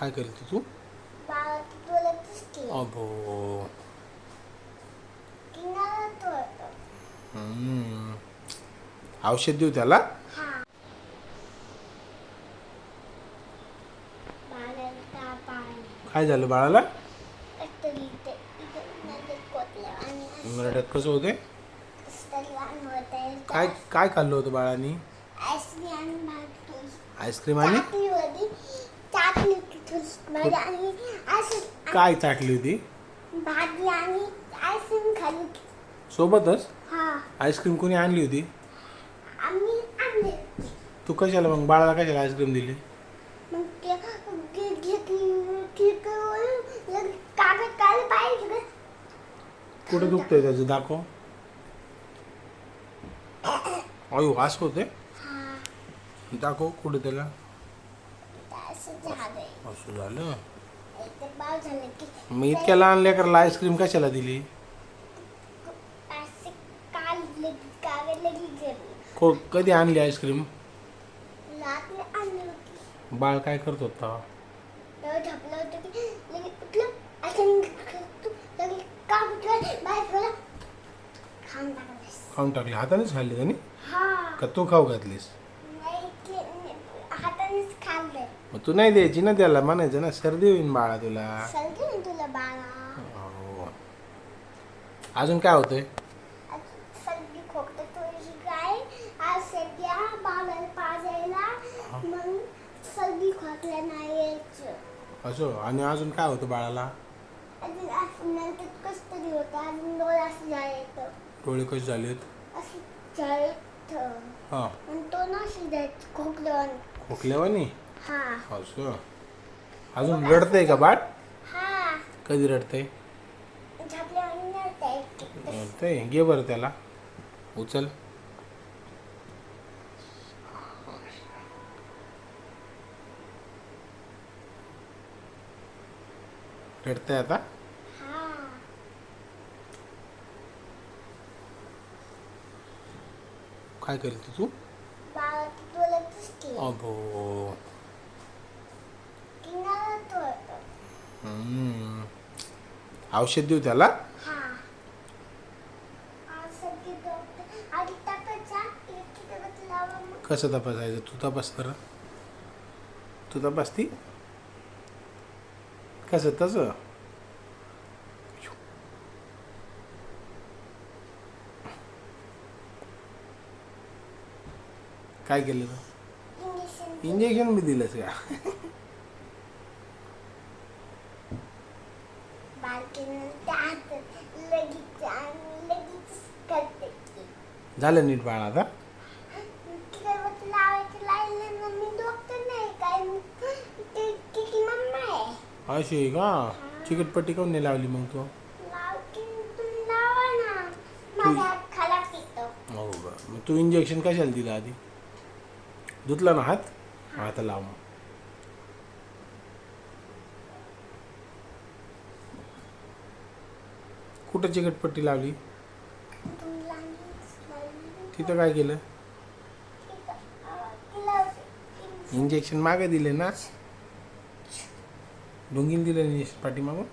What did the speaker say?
काय करते तू? अबो. औषध देऊ त्याला? काय झालं बाळाला? कसं होते काय काय खाल्लं होतं बाळानी? आईस्क्रीम आणि होती थोडी आणि असं काय चाटली होती? भाजी आणि आईस्क्रीम खाली सोबतच? हा. आईस्क्रीम कोणी आणली होती? आम्ही आणले. तू कशाला मग? बाळाला कशाला आईस्क्रीम दिली? मग ते घे- घेतली ठीक लगेच कागद काढलं पाहिजे कुठं दुखतंय त्याचं? दाखव. अयो असं होते हा. दाखव कुठे त्याला. असं झालंय. असं झालं? ते बाळ झालं की मग इतक्या लहान लेकराला आईस्क्रीम कशाला दिली? असं काल लगेच कागद लगेच गेली. को कधी आणली आईस्क्रीम? लाटले आणली होती. बाळ काय करत होता? तेव्हा झपलं होतं की लगेच उठलं असं लगेच काम बाहेर गेलं खाऊन टाकलंस. खाऊन टाकली. हातानेच खाल्ली त्याने? हा. का तू खाऊ घातलीस? खाल्लंय मग तू नाही द्यायची ना त्याला म्हणायचं ना सर्दी होईन बाळा तुला. सर्दी तुला बाळा. हो. अजून काय होतंय? सर्दी खोकते काय? आज सध्या बाळाला पाजायला. मग सर्दी खोकल्या नाही यायचं. असं आणि अजून काय होतं बाळाला? अजून असं नंतर कसं तरी होतं. अजून डोळा असं जायचं डोळे कसे झालेत? असं जायचं हा. आणि तो ना असं जायचं खोकलं खोकल्यावानी हा. असं अजून रडतंय का हा. कधी नव्हतं रडतंय. घे बरं त्याला. उचल. रडतंय आता? हा. काय करते तू? हम्म. औषध देऊ त्याला कसं तपासायचं? तू तपास तर तू तपासती? कसं? तसं? काय केलं इंजेक्शन इंजेक्शन बी दिलंस का? झालं नीट बाळ आता? अशी आहे का? चिकटपट्टी काऊन नाही लावली मग तू? हो का? मग तू इंजेक्शन कशाला दिलं आधी? धुतला ना हात? हा, आता लाव मग. कुठं चिकटपट्टी लावली? तिथं काय केलं? इंजेक्शन मागे दिले ना? डोंगीन दिलं इंजेक्शन पाठीमागून?